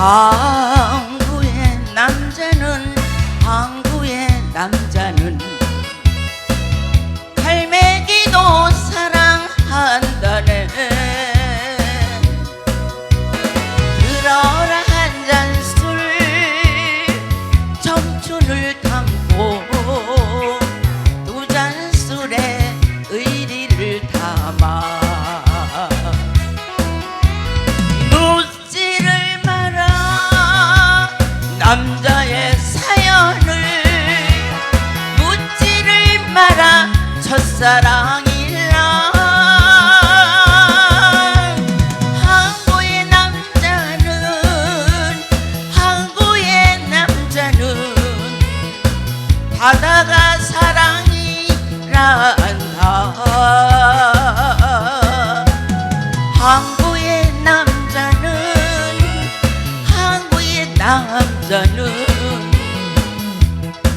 항 첫사랑이라. 항구의 남자는 항구의 남자는 바다가 사랑이란다. 항구의 남자는 항구의 남자는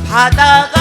바다가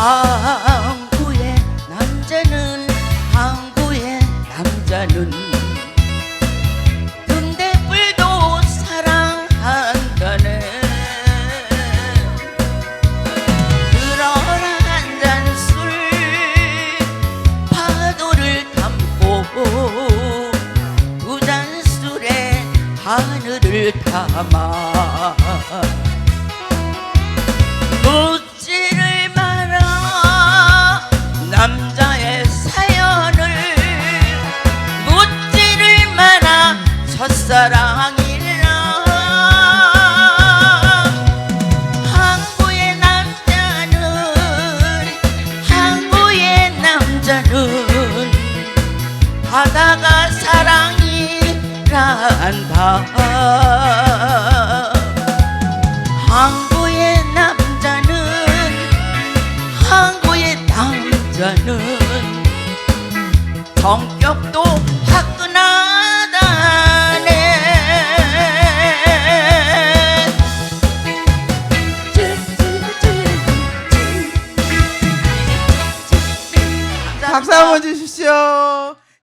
항구의 남자는 항구의 남자는 등대불도 사랑한다네. 들어라 한 잔 술 파도를 담고 두 잔 술에 하늘을 담아 바다가 사랑이란다 항구의 남자는 항구의 남자는 성격도 박수 한번 주십시오.